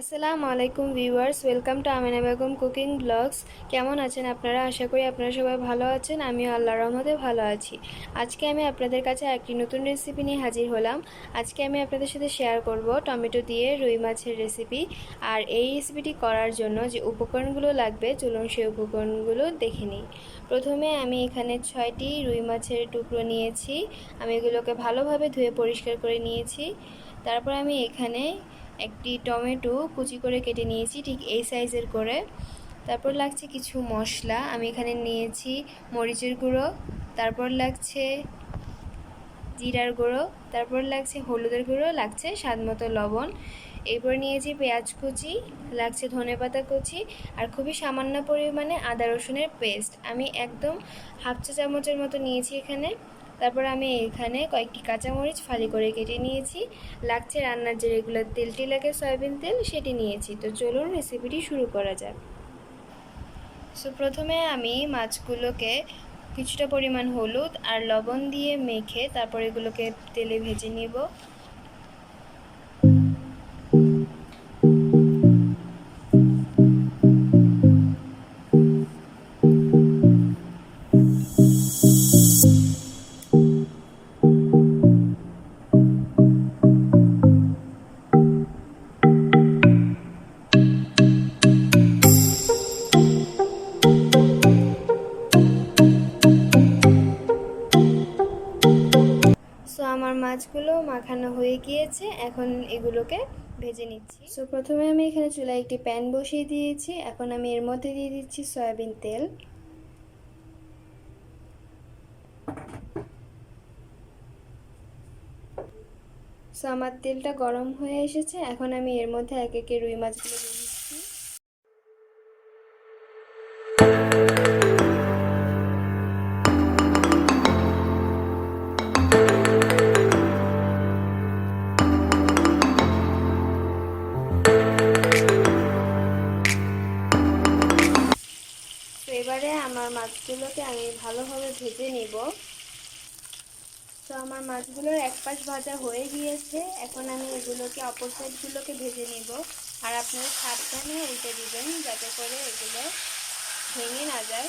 আসসালামু আলাইকুম viewers, welcome to Amina Begum cooking blogs. কেমন আছেন আপনারা? আশা করি আপনারা সবাই ভালো আছেন, আমিও আল্লাহর রহমতে ভালো আছি। আজকে আমি আপনাদের কাছে একটি নতুন রেসিপি নিয়ে হাজির হলাম। আজকে আমি আপনাদের সাথে শেয়ার করব টমেটো দিয়ে রুই মাছের রেসিপি আর এই রেসিপিটি করার জন্য যে উপকরণগুলো লাগবে, চলুন সেই উপকরণগুলো দেখে নিই। প্রথমে আমি এখানে ছয়টি রুই মাছের টুকরো নিয়েছি। আমি এগুলোকে ভালোভাবে ধুয়ে পরিষ্কার করে নিয়েছি। তারপর আমি এখানে একটি টমেটো কুচি করে কেটে নিয়েছি, ঠিক এই সাইজের করে। তারপর লাগছে কিছু মশলা, আমি এখানে নিয়েছি মরিচের গুঁড়ো, তারপর লাগছে জিরার গুঁড়ো, তারপর লাগছে হলুদের গুঁড়ো, লাগছে স্বাদ মতো লবণ। এরপর নিয়েছি পেঁয়াজ কুচি, লাগছে ধনেপাতা কুচি, আর খুবই সামান্য পরিমাণে আদা রসুনের পেস্ট। আমি একদম হাফ চা চামচের মতো নিয়েছি এখানে। তারপর আমি এখানে কয়েকটি কাঁচামরিচ ফালি করে কেটে নিয়েছি। লাগছে রান্নার যে রেগুলার তেলটি লাগে সয়াবিন তেল, সেটি নিয়েছি। তো চলুন রেসিপিটি শুরু করা যাক। সো প্রথমে আমি মাছগুলোকে কিছুটা পরিমাণ হলুদ আর লবণ দিয়ে মেখে তারপর এগুলোকে তেলে ভেজে নিব। মাছগুলো মাখানো হয়ে গিয়েছে, এখন এগুলোকে ভেজে নিচ্ছি। সো প্রথমে আমি এখানে চুলায় একটি প্যান বসিয়ে দিয়েছি, এখন আমি এর মধ্যে দিয়ে দিচ্ছি সয়াবিন তেল। সো আমার তেলটা গরম হয়ে এসেছে, এখন আমি এর মধ্যে এক একে রুই মাছগুলো মাছগুলোকে আমি ভালোভাবে ভেজে নিব। তো আমার মাছগুলোর এক পাশ ভাজা হয়ে গিয়েছে। এখন আমি এগুলোকে অপর সাইডগুলোকে ভেজে নিব। আর আপনারা সাবধানে উল্টে দিবেন যাতে করে এগুলো ভেঙে না যায়।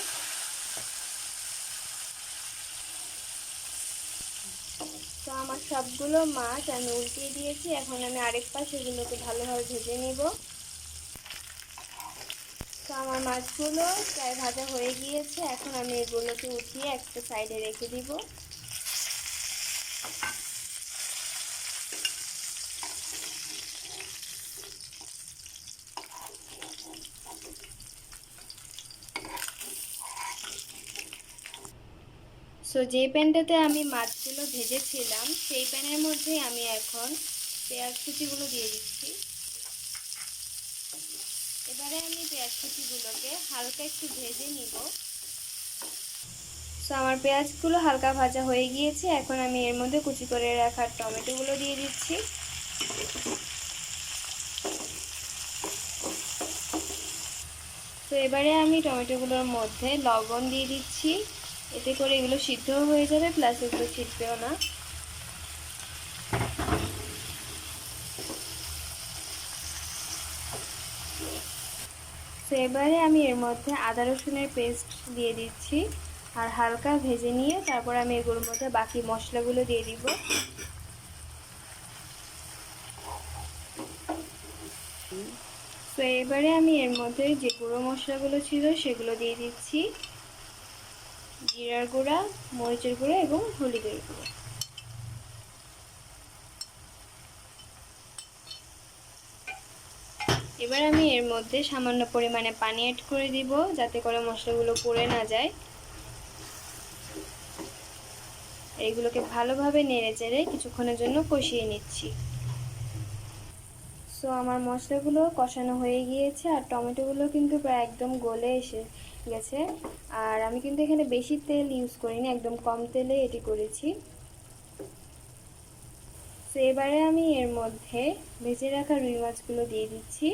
তো আমার সবগুলো মাছ আমি উল্টিয়ে দিয়েছি। এখন আমি আরেক পাশ এগুলোকে ভালোভাবে ভেজে নিব। আমার মাছগুলো প্রায় ভাজা হয়ে গিয়েছে। এখন আমি এগুলোকে উঠিয়ে একটা সাইডে রেখে দিব। সো যে প্যানটাতে আমি মাছগুলো ভেজেছিলাম, সেই প্যানের মধ্যেই আমি এখন পেঁয়াজ কুচিগুলো দিয়ে দিচ্ছি। এবারে আমি পেঁয়াজ কুচিগুলোকে হালকা একটু ভেজে নিব। সো আমার পেঁয়াজগুলো হালকা ভাজা হয়ে গিয়েছে, এখন আমি এর মধ্যে কুচি করে রাখা টমেটোগুলো দিয়ে দিচ্ছি। তো এবারে আমি টমেটোগুলোর মধ্যে লবণ দিয়ে দিচ্ছি, এতে করে এগুলো সিদ্ধও হয়ে যাবে, প্লাস এগুলো ছিটবেও না। এবারে আমি এর মধ্যে আদা রসুনের পেস্ট দিয়ে দিচ্ছি। আর হালকা ভেজে নিয়ে তারপর আমি এগুলোর মধ্যে বাকি মশলাগুলো দিয়ে দিব। তো এবারে আমি এর মধ্যে যে গুঁড়ো মশলাগুলো ছিল সেগুলো দিয়ে দিচ্ছি। জিরার গুঁড়া, মরিচের গুঁড়া এবং হলুদের গুঁড়ো। এবার আমি এর মধ্যে সামান্য পরিমাণে পানি অ্যাড করে দিব যাতে করে মশলাগুলো পুড়ে না যায়। এইগুলোকে ভালোভাবে নেড়ে চেড়ে কিছুক্ষণের জন্য কষিয়ে নিচ্ছি। সো আমার মশলাগুলো কষানো হয়ে গিয়েছে আর টমেটোগুলো কিন্তু প্রায় একদম গলে এসে গেছে। আর আমি কিন্তু এখানে বেশি তেল ইউজ করিনি, একদম কম তেলে এটি করেছি। তো এবারে আমি এর মধ্যে ভেজে রাখা রুই মাছগুলো দিয়ে দিচ্ছি।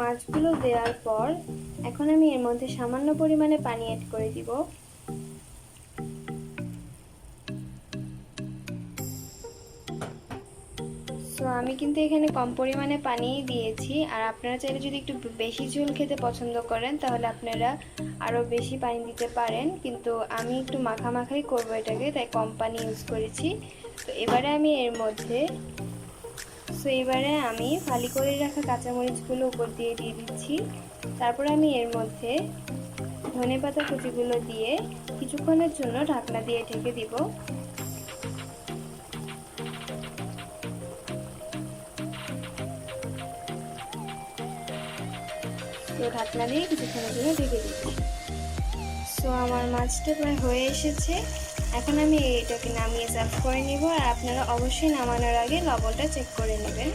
মাছগুলো দেওয়ার পর এখন আমি এর মধ্যে সামান্য পরিমাণে পানি অ্যাড করে দিব। সো আমি কিন্তু এখানে কম পরিমাণে পানিই দিয়েছি। আর আপনারা চাইলে যদি একটু বেশি ঝোল খেতে পছন্দ করেন, তাহলে আপনারা আরও বেশি পানি দিতে পারেন। কিন্তু আমি একটু মাখা মাখাই করব এটাকে, তাই কম পানি ইউজ করেছি। তো এবারে আমি এর মধ্যে সো এবারে আমি ফালি করে রাখা কাঁচামরিচগুলো উপর দিয়ে দিয়ে দিচ্ছি। তারপর আমি এর মধ্যে ধনে পাতা কুচিগুলো দিয়ে কিছুক্ষণের জন্য ঢাকনা দিয়ে ঢেকে দিব। তো ঢাকনা দিয়ে কিছুক্ষণের জন্য ঢেকে দিচ্ছি। সো আমার মাছটা প্রায় হয়ে এসেছে। এখন আমি এটাকে নামিয়ে সার্ভ করে নিব আর আপনারা অবশ্যই নামানোর আগে লবণটা চেক করে নেবেন।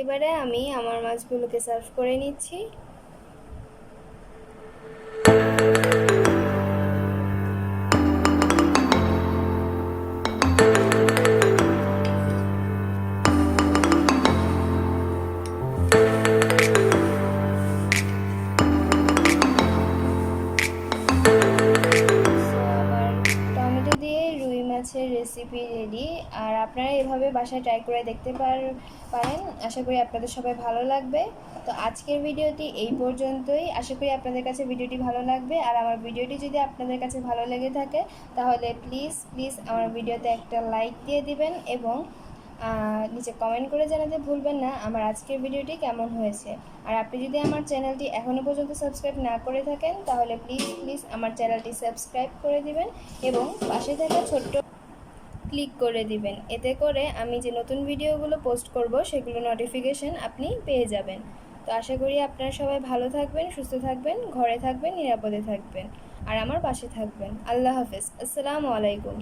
এবারে আমি আমার মাছগুলোকে সার্ভ করে নিচ্ছি। রেসিপি রেডি আর আপনারা এভাবে বাসায় ট্রাই করে দেখতে পারেন। আশা করি আপনাদের সবাই ভালো লাগবে। তো আজকের ভিডিওটি এই পর্যন্তই। আশা করি আপনাদের কাছে ভিডিওটি ভালো লাগবে। আর আমার ভিডিওটি যদি আপনাদের কাছে ভালো লেগে থাকে, তাহলে প্লিজ প্লিজ আমার ভিডিওতে একটা লাইক দিয়ে দিবেন এবং নিচে কমেন্ট করে জানাতে ভুলবেন না আমার আজকের ভিডিওটি কেমন হয়েছে। আর আপনি যদি আমার চ্যানেলটি এখনও পর্যন্ত সাবস্ক্রাইব না করে থাকেন, তাহলে প্লিজ প্লিজ আমার চ্যানেলটি সাবস্ক্রাইব করে দিবেন এবং পাশে থাকা ছোট্ট ক্লিক করে দিবেন। এতে করে আমি যে নতুন ভিডিওগুলো পোস্ট করব, সেগুলো নোটিফিকেশন আপনি পেয়ে যাবেন। তো আশা করি আপনারা সবাই ভালো থাকবেন, সুস্থ থাকবেন, ঘরে থাকবেন, নিরাপদে থাকবেন। আর আমার পাশে থাকবেন। আল্লাহ হাফেজ। আসসালামু আলাইকুম।